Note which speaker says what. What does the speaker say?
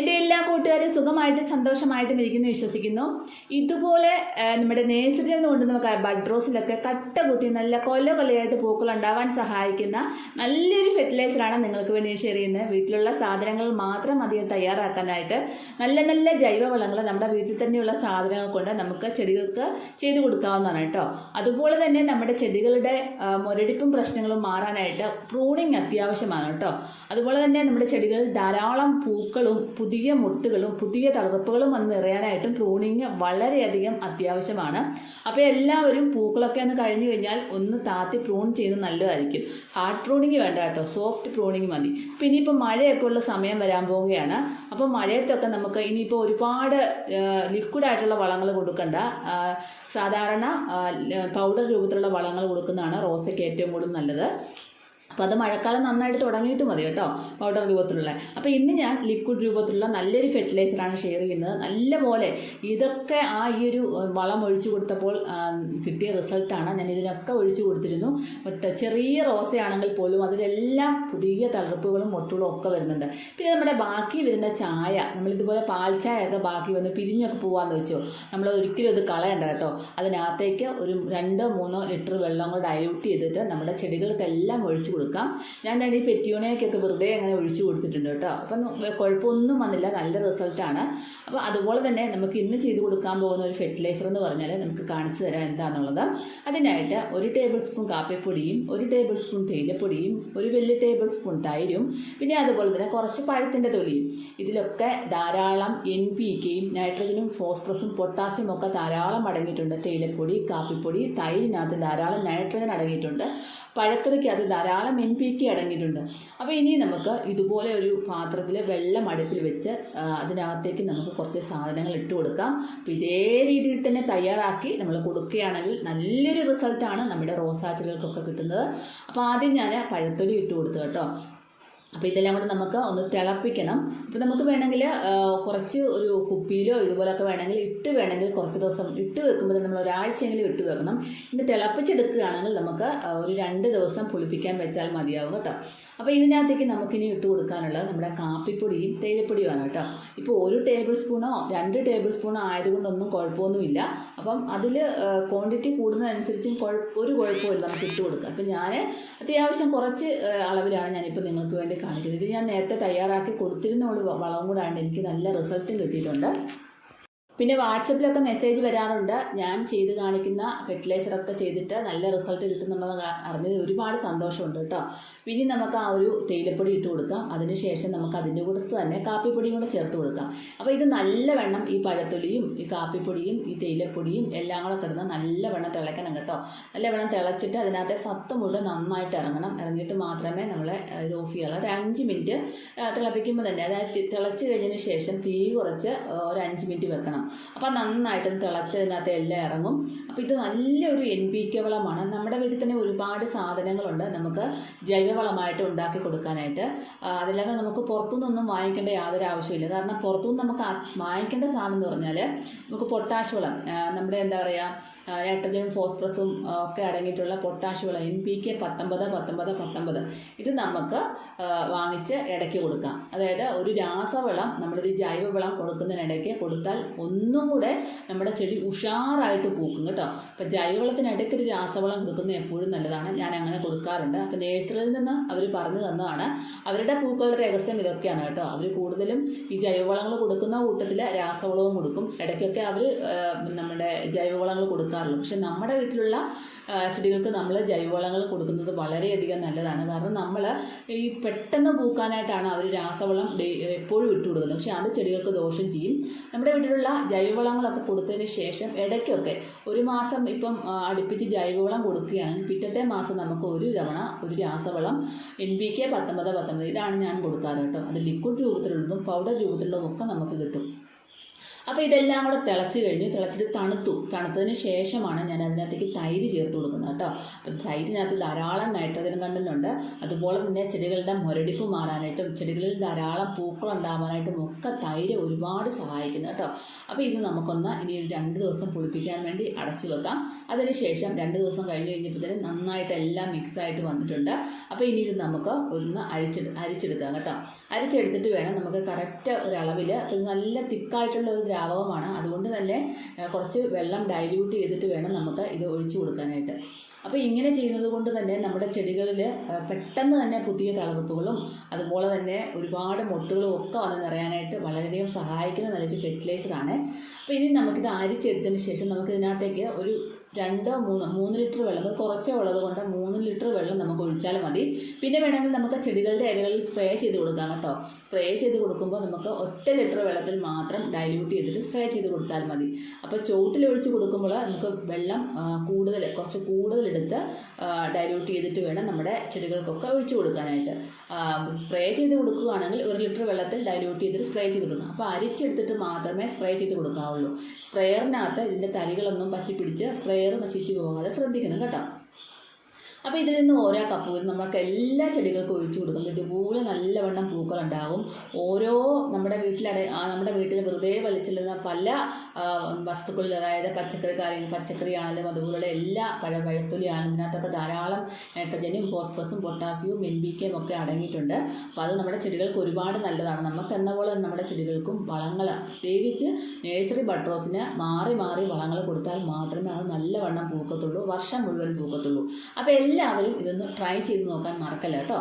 Speaker 1: എന്റെ എല്ലാ കൂട്ടുകാരും സുഖമായിട്ട് സന്തോഷമായിട്ടും ഇരിക്കുന്നു വിശ്വസിക്കുന്നു. ഇതുപോലെ നമ്മുടെ നേഴ്സറിയിൽ നിന്ന് കൊണ്ട് നമുക്ക് ബഡ് റോസിലൊക്കെ കട്ട കുത്തി നല്ല കൊല കൊലയായിട്ട് പൂക്കൾ ഉണ്ടാവാൻ സഹായിക്കുന്ന നല്ലൊരു ഫെർട്ടിലൈസറാണ് നിങ്ങൾക്ക് വേണ്ടി ഷെയർ ചെയ്യുന്നത്. വീട്ടിലുള്ള സാധനങ്ങൾ മാത്രം അധികം തയ്യാറാക്കാനായിട്ട് നല്ല നല്ല ജൈവവളങ്ങൾ നമ്മുടെ വീട്ടിൽ തന്നെയുള്ള സാധനങ്ങൾ കൊണ്ട് നമുക്ക് ചെടികൾക്ക് ചെയ്തു കൊടുക്കാവുന്നതാണ് കേട്ടോ. അതുപോലെ തന്നെ നമ്മുടെ ചെടികളുടെ മുരടിപ്പും പ്രശ്നങ്ങളും മാറാനായിട്ട് പ്രൂണിങ് അത്യാവശ്യമാണ് കേട്ടോ. അതുപോലെ തന്നെ നമ്മുടെ ചെടികളിൽ ധാരാളം പൂക്കളും പുതിയ മുട്ടുകളും പുതിയ തളർപ്പുകളും വന്ന് നിറയാനായിട്ടും പ്രൂണിങ് വളരെയധികം അത്യാവശ്യമാണ്. അപ്പോൾ എല്ലാവരും പൂക്കളൊക്കെ ഒന്ന് കഴിഞ്ഞു കഴിഞ്ഞാൽ ഒന്ന് താത്തി പ്രൂൺ ചെയ്യുന്നത് നല്ലതായിരിക്കും. ഹാർഡ് പ്രൂണിങ് വേണ്ട കേട്ടോ. സോഫ്റ്റ് പ്രൂണിങ് മതി. പിന്നെ ഇപ്പോൾ മഴയൊക്കെ ഉള്ള സമയം വരാൻ പോവുകയാണ്. അപ്പോൾ മഴയത്തൊക്കെ നമുക്ക് ഇനിയിപ്പോൾ ഒരുപാട് ലിക്വിഡ് ആയിട്ടുള്ള വളങ്ങൾ കൊടുക്കണ്ട. സാധാരണ പൗഡർ രൂപത്തിലുള്ള വളങ്ങൾ കൊടുക്കുന്നതാണ് റോസയ്ക്ക് ഏറ്റവും കൂടുതൽ നല്ലത്. അപ്പോൾ അത് മഴക്കാലം നന്നായിട്ട് തുടങ്ങിയിട്ട് മതി കേട്ടോ പൗഡർ രൂപത്തിലുള്ള. അപ്പോൾ ഇന്ന് ഞാൻ ലിക്വിഡ് രൂപത്തിലുള്ള നല്ലൊരു ഫെർട്ടിലൈസറാണ് ഷെയർ ചെയ്യുന്നത്. നല്ല പോലെ ഇതൊക്കെ ആ ഈ ഒരു വളം ഒഴിച്ചു കൊടുത്തപ്പോൾ കിട്ടിയ റിസൾട്ടാണ് ഞാൻ ഇതിനൊക്കെ ഒഴിച്ചു കൊടുത്തിരുന്നു. ബട്ട് ചെറിയ റോസയാണെങ്കിൽ പോലും അതിലെല്ലാം പുതിയ തളർപ്പുകളും മുട്ടുകളും ഒക്കെ വരുന്നുണ്ട്. പിന്നെ നമ്മുടെ ബാക്കി വരുന്ന ചായ നമ്മളിതുപോലെ പാൽ ചായ ഒക്കെ ബാക്കി വന്ന് പിരിഞ്ഞൊക്കെ പോകാമെന്ന് വെച്ചോ. നമ്മൾ ഒരിക്കലും ഇത് കളയണ്ട കേട്ടോ. അതിനകത്തേക്ക് ഒരു രണ്ടോ മൂന്നോ ലിറ്റർ വെള്ളം കൂടെ ഡയലൂട്ട് ചെയ്തിട്ട് നമ്മുടെ ചെടികൾക്കെല്ലാം ഒഴിച്ചു കൊടുക്കാം. ഞാൻ തന്നെ ഈ പെറ്റ്യൂണയൊക്കെ വെറുതെ അങ്ങനെ ഒഴിച്ചു കൊടുത്തിട്ടുണ്ട് കേട്ടോ. അപ്പം കുഴപ്പമൊന്നും വന്നില്ല. നല്ല റിസൾട്ടാണ്. അപ്പോൾ അതുപോലെ തന്നെ നമുക്ക് ഇന്ന് ചെയ്ത് കൊടുക്കാൻ പോകുന്ന ഒരു ഫെർട്ടിലൈസർ എന്ന് പറഞ്ഞാൽ നമുക്ക് കാണിച്ചു തരാം എന്താണെന്നുള്ളത് അതിനായിട്ട് ഒരു ടേബിൾ സ്പൂൺ കാപ്പിപ്പൊടിയും ഒരു ടേബിൾ സ്പൂൺ തേയിലപ്പൊടിയും ഒരു വലിയ ടേബിൾ സ്പൂൺ തൈരും പിന്നെ അതുപോലെ തന്നെ കുറച്ച് പഴത്തിന്റെ തൊലിയും. ഇതിലൊക്കെ ധാരാളം എൻ പി കെയും നൈട്രജനും ഫോസ്ഫറസും പൊട്ടാസ്യം ഒക്കെ ധാരാളം അടങ്ങിയിട്ടുണ്ട്. തേയിലപ്പൊടി കാപ്പിപ്പൊടി തൈരിനകത്ത് ധാരാളം നൈട്രജൻ അടങ്ങിയിട്ടുണ്ട്. പഴത്തൊലിക്കകത്ത് ധാരാളം എൻ പി കെ അടങ്ങിയിട്ടുണ്ട്. അപ്പോൾ ഇനി നമുക്ക് ഇതുപോലെ ഒരു പാത്രത്തിൽ വെള്ളം അടുപ്പിൽ വെച്ച് അതിനകത്തേക്ക് നമുക്ക് കുറച്ച് സാധനങ്ങൾ ഇട്ട് കൊടുക്കാം. അപ്പോൾ ഇതേ രീതിയിൽ തന്നെ തയ്യാറാക്കി നമ്മൾ കൊടുക്കുകയാണെങ്കിൽ നല്ലൊരു റിസൾട്ടാണ് നമ്മുടെ റോസാ ചെടികൾക്കൊക്കെ കിട്ടുന്നത്. അപ്പോൾ ആദ്യം ഞാൻ പഴത്തൊലി ഇട്ട് കൊടുത്തു കേട്ടോ. അപ്പോൾ ഇതെല്ലാം കൂടെ നമുക്ക് ഒന്ന് തിളപ്പിക്കണം. അപ്പോൾ നമുക്ക് വേണമെങ്കിൽ കുറച്ച് ഒരു കുപ്പിയിലോ ഇതുപോലൊക്കെ വേണമെങ്കിൽ ഇട്ട് വേണമെങ്കിൽ കുറച്ച് ദിവസം ഇട്ട് വെക്കുമ്പോൾ നമ്മൾ ഒരാഴ്ചയെങ്കിലും ഇട്ട് വെക്കണം. ഇനി തിളപ്പിച്ചെടുക്കുകയാണെങ്കിൽ നമുക്ക് ഒരു രണ്ട് ദിവസം പുളിപ്പിക്കാൻ വെച്ചാൽ മതിയാവും കേട്ടോ. അപ്പോൾ ഇതിനകത്തേക്ക് നമുക്കിനി ഇട്ട് കൊടുക്കാനുള്ളത് നമ്മുടെ കാപ്പിപ്പൊടിയും തേയിലപ്പൊടിയുമാണ് കേട്ടോ. ഇപ്പോൾ ഒരു ടേബിൾ സ്പൂണോ രണ്ട് ടേബിൾ സ്പൂണോ ആയതുകൊണ്ടൊന്നും കുഴപ്പമൊന്നുമില്ല. അപ്പം അതിൽ ക്വാണ്ടിറ്റി കൂടുന്നതനുസരിച്ചും കുഴപ്പം ഒരു കുഴപ്പമില്ല നമുക്ക് ഇട്ട് കൊടുക്കുക അപ്പം ഞാൻ അത്യാവശ്യം കുറച്ച് അളവിലാണ് ഞാനിപ്പോൾ നിങ്ങൾക്ക് വേണ്ടി കാണിക്കുന്നത്. ഇത് ഞാൻ നേരത്തെ തയ്യാറാക്കി കൊടുത്തിരുന്നോളൂ. വളവും വളം ആയതുകൊണ്ട് എനിക്ക് നല്ല റിസൾട്ടും കിട്ടിയിട്ടുണ്ട്. പിന്നെ വാട്സപ്പിലൊക്കെ മെസ്സേജ് വരാറുണ്ട്. ഞാൻ ചെയ്ത് കാണിക്കുന്ന ഫെർട്ടിലൈസറൊക്കെ ചെയ്തിട്ട് നല്ല റിസൾട്ട് കിട്ടുന്നുണ്ടെന്ന് അറിഞ്ഞത് ഒരുപാട് സന്തോഷമുണ്ട് കേട്ടോ. ഇനി നമുക്ക് ആ ഒരു തേയിലപ്പൊടി ഇട്ട് കൊടുക്കാം. അതിനുശേഷം നമുക്ക് അതിന്റെ കൂടെ തന്നെ കാപ്പിപ്പൊടിയും കൂടെ ചേർത്ത് കൊടുക്കാം. അപ്പോൾ ഇത് നല്ല നല്ലവണ്ണം ഈ പഴത്തൊലിയും ഈ കാപ്പിപ്പൊടിയും ഈ തേയിലപ്പൊടിയും എല്ലാം കൂടെ കിടന്ന് നല്ലവണ്ണം തിളയ്ക്കണം കേട്ടോ. നല്ലവണ്ണം തിളച്ചിട്ട് അതിനകത്തെ സത്ത് മുഴുവൻ നന്നായിട്ട് ഇറങ്ങണം. ഇറങ്ങിയിട്ട് മാത്രമേ നമ്മൾ ഇത് ഓഫ് ചെയ്യാറുള്ളൂ ഒരു അഞ്ച് മിനിറ്റ് തിളപ്പിക്കുമ്പോൾ തന്നെ. അതായത് തിളച്ച് കഴിഞ്ഞതിന് ശേഷം തീ കുറച്ച് ഒരു അഞ്ച് മിനിറ്റ് വെക്കണം. അപ്പോൾ നന്നായിട്ട് തിളച്ചതിനകത്ത് എല്ലാം ഇറങ്ങും. അപ്പോൾ ഇത് നല്ലൊരു എൻ പി കെ വളമാണ്. നമ്മുടെ വീട്ടിൽ തന്നെ ഒരുപാട് സാധനങ്ങളുണ്ട്. നമുക്ക് ജൈവവളമായിട്ട് ഉണ്ടാക്കി കൊടുക്കാനായിട്ട്. അതില്ലാതെ നമുക്ക് പുറത്തുനിന്നൊന്നും വാങ്ങിക്കേണ്ട യാതൊരു ആവശ്യമില്ല കാരണം പുറത്തുനിന്ന് നമുക്ക് വാങ്ങിക്കേണ്ട സാധനം എന്ന് പറഞ്ഞാൽ നമുക്ക് പൊട്ടാഷ് വളം. നമ്മുടെ എന്താ പറയുക നൈട്രജനും ഫോസ്ഫറസും ഒക്കെ അടങ്ങിയിട്ടുള്ള പൊട്ടാഷ് വളം എൻ പി കെ പത്തൊമ്പത് പത്തൊമ്പത് പത്തൊമ്പത്. ഇത് നമുക്ക് വാങ്ങിച്ച് ഇടയ്ക്ക് കൊടുക്കാം. അതായത് ഒരു രാസവളം നമ്മളൊരു ജൈവവളം കൊടുക്കുന്നതിനിടയ്ക്ക് കൊടുത്താൽ ഒന്നും കൂടെ നമ്മുടെ ചെടി ഉഷാറായിട്ട് പൂക്കും കേട്ടോ. അപ്പം ജൈവവളത്തിനിടയ്ക്ക് ഒരു രാസവളം കൊടുക്കുന്നത് എപ്പോഴും നല്ലതാണ്. ഞാൻ അങ്ങനെ കൊടുക്കാറുണ്ട്. അപ്പം നേഴ്സറിയിൽ നിന്ന് അവർ പറഞ്ഞു തന്നതാണ്. അവരുടെ പൂക്കളുടെ രഹസ്യം ഇതൊക്കെയാണ് കേട്ടോ. അവർ കൂടുതലും ഈ ജൈവവളങ്ങൾ കൊടുക്കുന്ന കൂട്ടത്തിൽ രാസവളവും കൊടുക്കും. ഇടയ്ക്കൊക്കെ അവർ നമ്മുടെ ജൈവവളങ്ങൾ കൊടുക്കാറുള്ളൂ പക്ഷെ നമ്മുടെ വീട്ടിലുള്ള ചെടികൾക്ക് നമ്മൾ ജൈവവളങ്ങൾ കൊടുക്കുന്നത് വളരെയധികം നല്ലതാണ്. കാരണം നമ്മൾ ഈ പെട്ടെന്ന് പൂക്കാനായിട്ടാണ് അവർ രാസവളം എപ്പോഴും ഇട്ട് കൊടുക്കുന്നത്. പക്ഷേ അത് ചെടികൾക്ക് ദോഷം ചെയ്യും. നമ്മുടെ വീട്ടിലുള്ള ജൈവവളങ്ങളൊക്കെ കൊടുത്തതിന് ശേഷം ഇടയ്ക്കൊക്കെ ഒരു മാസം ഇപ്പം അടുപ്പിച്ച് ജൈവവളം കൊടുക്കുകയാണെങ്കിൽ പിറ്റത്തെ മാസം നമുക്ക് ഒരു തവണ ഒരു രാസവളം എൻ ബി കെ പത്തൊമ്പത് പത്തൊമ്പത് ഇതാണ് ഞാൻ കൊടുക്കാറ് കേട്ടോ. അത് ലിക്വിഡ് രൂപത്തിലുള്ളതും പൗഡർ രൂപത്തിലുള്ളതും ഒക്കെ നമുക്ക് കിട്ടും. അപ്പോൾ ഇതെല്ലാം കൂടെ തിളച്ച് കഴിഞ്ഞു തിളച്ചിട്ട് തണുത്തു. തണുത്തതിന് ശേഷമാണ് ഞാൻ അതിനകത്തേക്ക് തൈര് ചേർത്ത് കൊടുക്കുന്നത് കേട്ടോ. അപ്പോൾ തൈരിനകത്ത് ധാരാളം നൈട്രജൻ കണ്ടന്റുണ്ട് അതുപോലെ തന്നെ ചെടികളുടെ മുരടിപ്പ് മാറാനായിട്ടും ചെടികളിൽ ധാരാളം പൂക്കൾ ഉണ്ടാവാനായിട്ടും ഒക്കെ തൈര് ഒരുപാട് സഹായിക്കുന്നു കേട്ടോ. അപ്പോൾ ഇത് നമുക്കൊന്ന് ഇനി ഒരു രണ്ട് ദിവസം പുളിപ്പിക്കാൻ വേണ്ടി അടച്ചു വെക്കാം. അതിനുശേഷം രണ്ട് ദിവസം കഴിഞ്ഞ് കഴിഞ്ഞപ്പോഴത്തേനും നന്നായിട്ട് എല്ലാം മിക്സായിട്ട് വന്നിട്ടുണ്ട്. അപ്പോൾ ഇനി ഇത് നമുക്ക് ഒന്ന് അരിച്ചെടു അരിച്ചെടുക്കാം കേട്ടോ. അരിച്ചെടുത്തിട്ട് വേണം നമുക്ക് കറക്റ്റ് ഒരളവിൽ നല്ല തിക്കായിട്ടുള്ള ഒരു ദ്രാവകമാണ് അതുകൊണ്ട് തന്നെ കുറച്ച് വെള്ളം ഡൈല്യൂട്ട് ചെയ്തിട്ട് വേണം നമുക്ക് ഇത് ഒഴിച്ചു കൊടുക്കാനായിട്ട്. അപ്പോൾ ഇങ്ങനെ ചെയ്യുന്നത് കൊണ്ട് തന്നെ നമ്മുടെ ചെടികളിൽ പെട്ടെന്ന് തന്നെ പുതിയ തളർപ്പുകളും അതുപോലെ തന്നെ ഒരുപാട് മൊട്ടുകളും ഒക്കെ വന്ന് നിറയാനായിട്ട് വളരെയധികം സഹായിക്കുന്ന നല്ലൊരു ഫെർട്ടിലൈസറാണ് അപ്പോൾ ഇനി നമുക്കിത് അരിച്ചെടുത്തതിന് ശേഷം നമുക്കിതിനകത്തേക്ക് ഒരു രണ്ടോ മൂന്നോ മൂന്ന് ലിറ്റർ വെള്ളം അത് കുറച്ചേ ഉള്ളത് കൊണ്ട് മൂന്ന് ലിറ്റർ വെള്ളം നമുക്ക് ഒഴിച്ചാൽ മതി. പിന്നെ വേണമെങ്കിൽ നമുക്ക് ചെടികളുടെ ഇലകളിൽ സ്പ്രേ ചെയ്ത് കൊടുക്കാം കേട്ടോ. സ്പ്രേ ചെയ്ത് കൊടുക്കുമ്പോൾ നമുക്ക് ഒറ്റ ലിറ്റർ വെള്ളത്തിൽ മാത്രം ഡൈല്യൂട്ട് ചെയ്തിട്ട് സ്പ്രേ ചെയ്ത് കൊടുത്താൽ മതി. അപ്പോൾ ചുവട്ടിൽ ഒഴിച്ച് കൊടുക്കുമ്പോൾ നമുക്ക് വെള്ളം കൂടുതൽ കുറച്ച് കൂടുതലെടുത്ത് ഡൈല്യൂട്ട് ചെയ്തിട്ട് വേണം നമ്മുടെ ചെടികൾക്കൊക്കെ ഒഴിച്ചു കൊടുക്കാനായിട്ട്. സ്പ്രേ ചെയ്ത് കൊടുക്കുകയാണെങ്കിൽ ഒരു ലിറ്റർ വെള്ളത്തിൽ ഡൈല്യൂട്ട് ചെയ്തിട്ട് സ്പ്രേ ചെയ്ത് കൊടുക്കണം അപ്പോൾ അരിച്ചെടുത്തിട്ട് മാത്രമേ സ്പ്രേ ചെയ്ത് കൊടുക്കാവുള്ളൂ. സ്പ്രെയറിനകത്ത് ഇതിന്റെ തരികളൊന്നും പറ്റിപ്പിടിച്ച് സ്പ്രെയർ നശിച്ചു പോകാതെ ശ്രദ്ധിക്കണം കേട്ടോ. അപ്പോൾ ഇതിൽ നിന്ന് ഓരോ കപ്പ് നമ്മൾക്ക് എല്ലാ ചെടികൾക്കും ഒഴിച്ചു കൊടുക്കുമ്പോൾ ഇതുപോലെ നല്ലവണ്ണം പൂക്കളുണ്ടാവും. ഓരോ നമ്മുടെ വീട്ടിലട നമ്മുടെ വീട്ടിൽ വെറുതെ വലിച്ചിടുന്ന പല വസ്തുക്കളിൽ അതായത് പച്ചക്കറി കാര്യങ്ങൾ പച്ചക്കറി ആണെങ്കിലും അതുപോലുള്ള എല്ലാ പഴ പഴത്തൊലിയാണ് ഇതിനകത്തൊക്കെ ധാരാളം നൈട്രജനും ഫോസ്ഫറസും പൊട്ടാസ്യവും എൻ ബി കെയും ഒക്കെ അടങ്ങിയിട്ടുണ്ട്. അപ്പോൾ അത് നമ്മുടെ ചെടികൾക്ക് ഒരുപാട് നല്ലതാണ്. നമുക്ക് എന്ന പോലെ നമ്മുടെ ചെടികൾക്കും വളങ്ങൾ പ്രത്യേകിച്ച് നേഴ്സറി ബട്രോസിന് മാറി മാറി വളങ്ങൾ കൊടുത്താൽ മാത്രമേ അത് നല്ലവണ്ണം പൂക്കത്തുള്ളൂ. വർഷം മുഴുവൻ പൂക്കത്തുള്ളൂ. അപ്പോൾ എല്ലാവരും ഇതൊന്ന് ട്രൈ ചെയ്ത് നോക്കാൻ മറക്കല്ല കേട്ടോ?